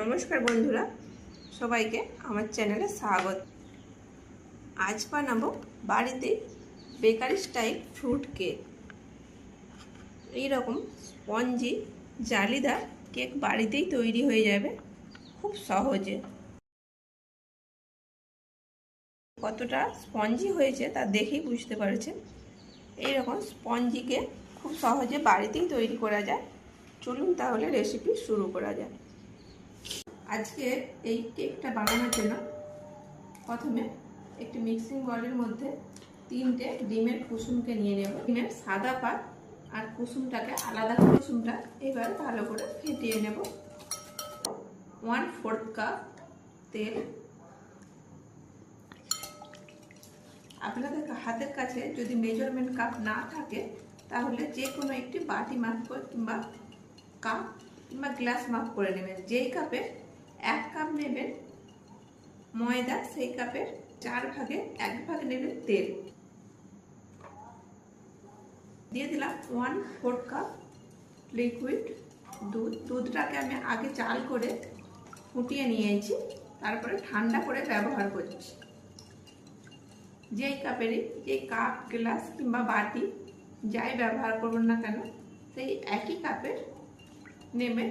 নমস্কার বন্ধুরা, সবাইকে আমার চ্যানেলে স্বাগত। আজ বানাবো বাড়িতে বেকারি স্টাইল ফ্রুট কেক। এইরকম স্পঞ্জি, জালিদার কেক বাড়িতেই তৈরি হয়ে যাবে, খুব সহজে। কতটা স্পঞ্জি হয়েছে তা দেখেই বুঝতে পারছেন। এইরকম স্পঞ্জি কেক খুব সহজে বাড়িতেই তৈরি করা যায়। চলুন তাহলে রেসিপি শুরু করা যায় আজকে এই কেকটা বানানোর জন্য প্রথমে একটি মিক্সিং বলের মধ্যে তিনটে ডিমের কুসুমকে নিয়ে নেব। ডিমের সাদা পাট আর কুসুমটাকে আলাদা কুসুমটা এবার ভালো করে ফেটিয়ে নেব। ওয়ান ফোর্থ কাপ তেল। আপনাদের হাতের কাছে যদি মেজারমেন্ট কাপ না থাকে, তাহলে যে কোনো একটি বাটি মাপ কিংবা কাপ কিংবা গ্লাস মাপ করে নেবেন। যেই কাপে এক কাপ নেবেন ময়দা, সেই কাপের চার ভাগে এক ভাগ নেবেন তেল। দিয়ে দিলাম ওয়ান ফোর কাপ লিকুইড দুধ। দুধটাকে আমি আগে চাল করে ফুটিয়ে নিয়েছি, তারপরে ঠান্ডা করে ব্যবহার করছি। যেই কাপেরই যে কাপ গ্লাস কিংবা বাটি, যাই ব্যবহার করবেন না কেন, সেই একই কাপের নেবে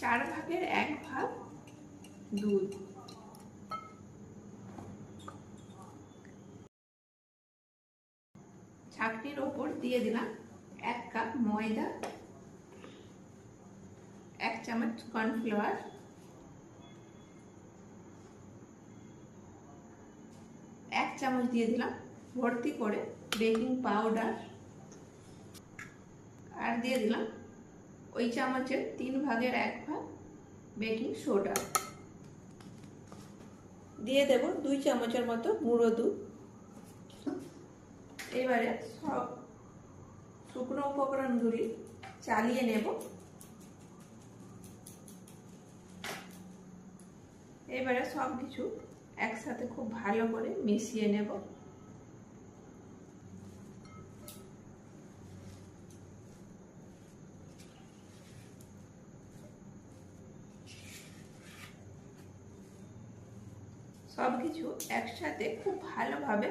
চার ভাগের এক ভাগ দুধ ছাকনির ওপর দিয়ে দিলাম এক কাপ ময়দা, এক চামচ কর্নফ্লাওয়ার, এক চামচ দিয়ে দিলাম ভর্তি করে বেকিং পাউডার, আর দিয়ে দিলাম ওই চামচের তিন ভাগের এক ভাগ বেকিং সোডা। দিয়ে দেব দুই চামচের মতো গুঁড়ো দুধ। এবারে সব শুকনো উপকরণগুলি চালিয়ে নেব। এবারে সব কিছু একসাথে খুব ভালো করে মিশিয়ে নেব। সব কিছু একসাথে খুব ভালোভাবে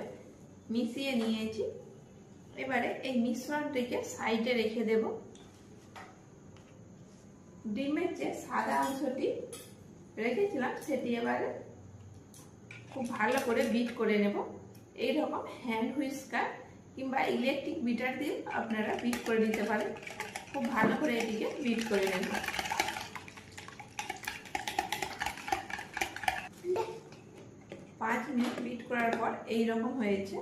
মিশিয়ে নিয়েছি। এবারে এই মিশ্রণটিকে সাইডে রেখে দেব। ডিমের যে সাদা অংশটি রেখেছিলাম, সেটি এবারে খুব ভালো করে বিট করে নেব। এইরকম হ্যান্ড হুইস্কার কিংবা ইলেকট্রিক বিটার দিয়ে আপনারা বিট করে নিতে পারেন। খুব ভালো করে এটিকে বিট করে নেব পাঁচ মিনিট বিট করার পর এই রকম হয়েছে।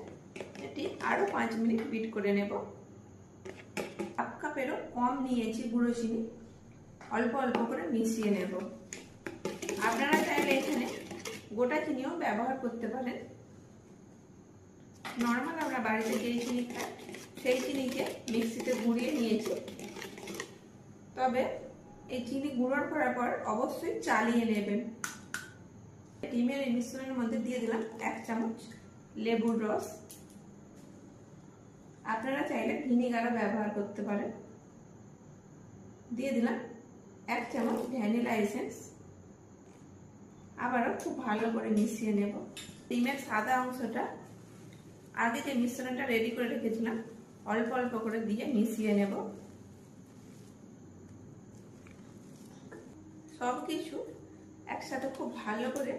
এটি আরও পাঁচ মিনিট বিট করে নেব। হাফ কাপেরও কম নিয়েছি গুঁড়ো চিনি। অল্প অল্প করে মিশিয়ে নেব। আপনারা চাইলে এখানে গোটা চিনিও ব্যবহার করতে পারেন। নর্মাল আমরা বাড়িতে যেই চিনি খাই সেই চিনিকে মিক্সিতে গুঁড়িয়ে নিয়েছি। তবে এই চিনি গুঁড়োর করার পর অবশ্যই চালিয়ে নেবেন। ডিমের এই মিশ্রণের মধ্যে দিয়ে দিলাম এক চামচ লেবুর রস। আপনারা চাইলে ভিনিগারও ব্যবহার করতে পারেন। দিয়ে দিলাম এক চামচ ভ্যানিলা এসেন্স। আবারও খুব ভালো করে মিশিয়ে নেব। ডিমের সাদা অংশটা আগে যে মিশ্রণটা রেডি করে রেখেছিলাম, অল্প অল্প করে দিয়ে মিশিয়ে নেব। সব কিছু একসাথে খুব ভালো করে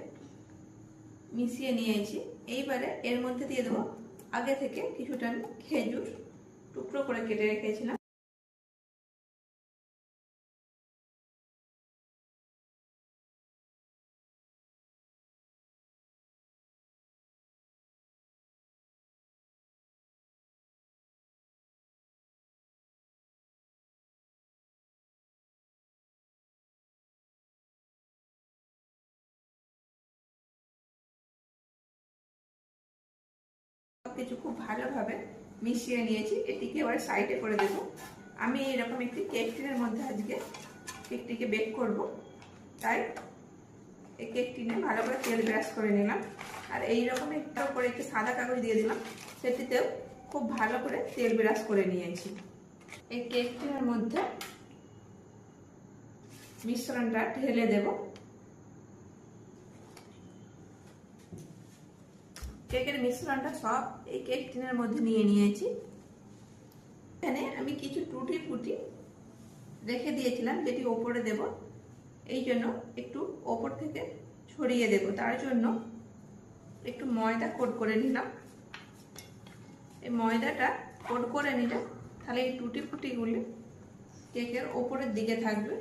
মিশিয়ে নিয়েছি। এইবারে এর মধ্যে দিয়ে দেবো। আগে থেকে কিছুটা আমি খেজুর টুকরো করে কেটে রেখেছিলাম। কিছু খুব ভালোভাবে মিশিয়ে নিয়েছি। এটিকে এবার সাইডে করে দেব। আমি এরকম একটি কেক টিনের মধ্যে আজকে কেকটিকে বেক করব। তাই এই কেক টিনে ভালো করে তেল ব্রাশ করে নিলাম। আর এই রকম একটা উপরে একটু সাদা কাগজ দিয়ে দিলাম। সেটিতেও খুব ভালো করে তেল ব্রাশ করে নিয়েছি। এই কেক টিনের মধ্যে মিশ্রণটা ঢেলে দেব। কেকের মিশ্রণটা সব এই কেক টিনের মধ্যে নিয়ে নিয়েছি। এখানে আমি কিছু টুটি ফুটি রেখে দিয়েছিলাম, যেটি ওপরে দেব। এই জন্য একটু ওপর থেকে ছড়িয়ে দেব। তার জন্য একটু ময়দা কোট করে নিলাম। এই ময়দাটা কোট করে নিলে তাহলে এই টুটি ফুটিগুলি কেকের ওপরের দিকে থাকবে।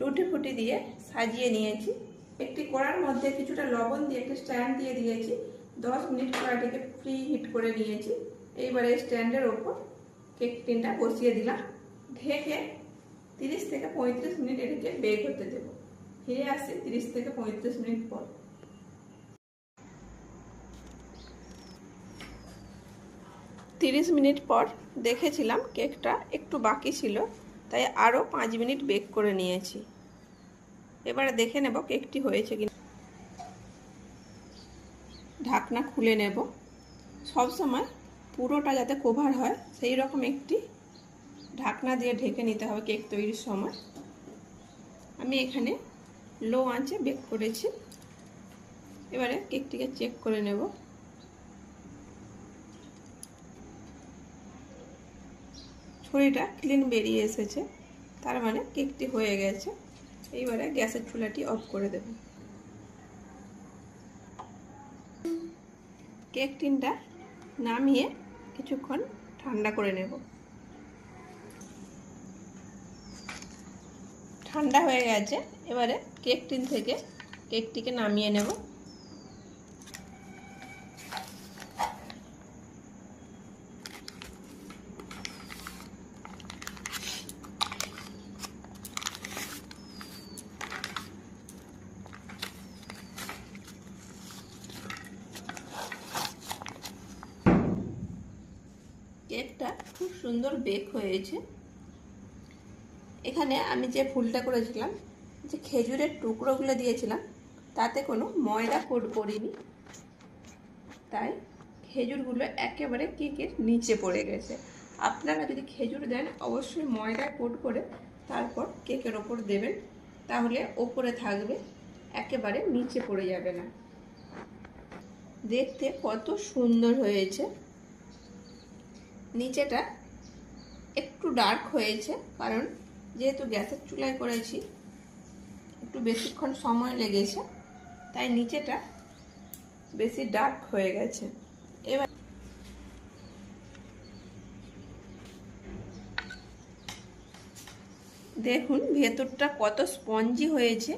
টুটি ফুটি দিয়ে সাজিয়ে নিয়েছি। একটি কড়ার মধ্যে কিছুটা লবণ দিয়ে একটি স্ট্যান্ড দিয়ে দিয়েছি। দশ মিনিট কড়াটিকে ফ্রি হিট করে নিয়েছি। এইবারে স্ট্যান্ডের ওপর কেক টিনটা বসিয়ে দিলাম। ঢেকে তিরিশ থেকে পঁয়ত্রিশ মিনিট এটিকে বেক হতে দেব। ফিরে আসছে তিরিশ থেকে পঁয়ত্রিশ মিনিট পর। তিরিশ মিনিট পর দেখেছিলাম কেকটা একটু বাকি ছিল। তাই আরও পাঁচ মিনিট বেক করে নিয়েছি। এবারে দেখে নেব কেকটি হয়েছে কিনা। ঢাকনা খুলে নেব। সব সময় পুরোটা যাতে কভার হয়, সেই রকম একটি ঢাকনা দিয়ে ঢেকে নিতে হবে কেক তৈরির সময়। আমি এখানে লো আঁচে বেক করেছি। এবারে কেকটিকে চেক করে নেব। ছড়িটা ক্লিন বেরিয়ে এসেছে। তার মানে কেকটি হয়ে গেছে। এইবারে গ্যাসের চুলাটি অফ করে দেব। কেক টিনটা নামিয়ে কিছুক্ষণ ঠান্ডা করে নেব। ঠান্ডা হয়ে গেছে। এবারে কেক টিন থেকে কেকটিকে নামিয়ে নেব কেকটা খুব সুন্দর বেক হয়েছে। এখানে আমি যে ফুলটা করেছিলাম, যে খেজুরের টুকরোগুলো দিয়েছিলাম, তাতে কোনো ময়দা কোট করিনি তাই খেজুরগুলো একেবারে কেকের নিচে পড়ে গেছে। আপনারা যদি খেজুর দেন, অবশ্যই ময়দা কোট করে তারপর কেকের ওপর দেবেন, তাহলে ওপরে থাকবে, একেবারে নিচে পড়ে যাবে না। দেখতে কত সুন্দর হয়েছে। নিচেটা ডার্ক হয়েছে, কারণ যেহেতু গ্যাসের চুলায় করেছি, একটু বেশিক্ষণ সময় লেগেছে, তাই নিচেটা বেশি ডার্ক হয়ে গেছে। এবার দেখুন ভেতরটা কত স্পঞ্জি হয়েছে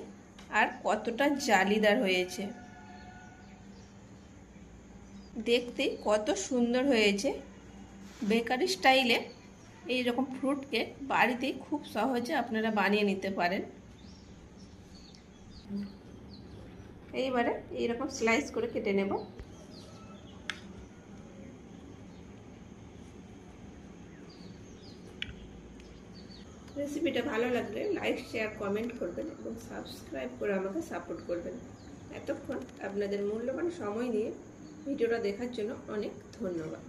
আর কতটা জালিদার হয়েছে। দেখতে কত সুন্দর হয়েছে। বেকারি স্টাইলে এই রকম ফ্রুট কেক বাড়িতেই খুব সহজে আপনারা বানিয়ে নিতে পারেন। এইবারে এইরকম স্লাইস করে কেটে নেব। রেসিপিটা ভালো লাগলে লাইক শেয়ার কমেন্ট করবেন এবং সাবস্ক্রাইব করে আমাকে সাপোর্ট করবেন। এতক্ষণ আপনাদের মূল্যবান সময় নিয়ে ভিডিওটা দেখার জন্য অনেক ধন্যবাদ।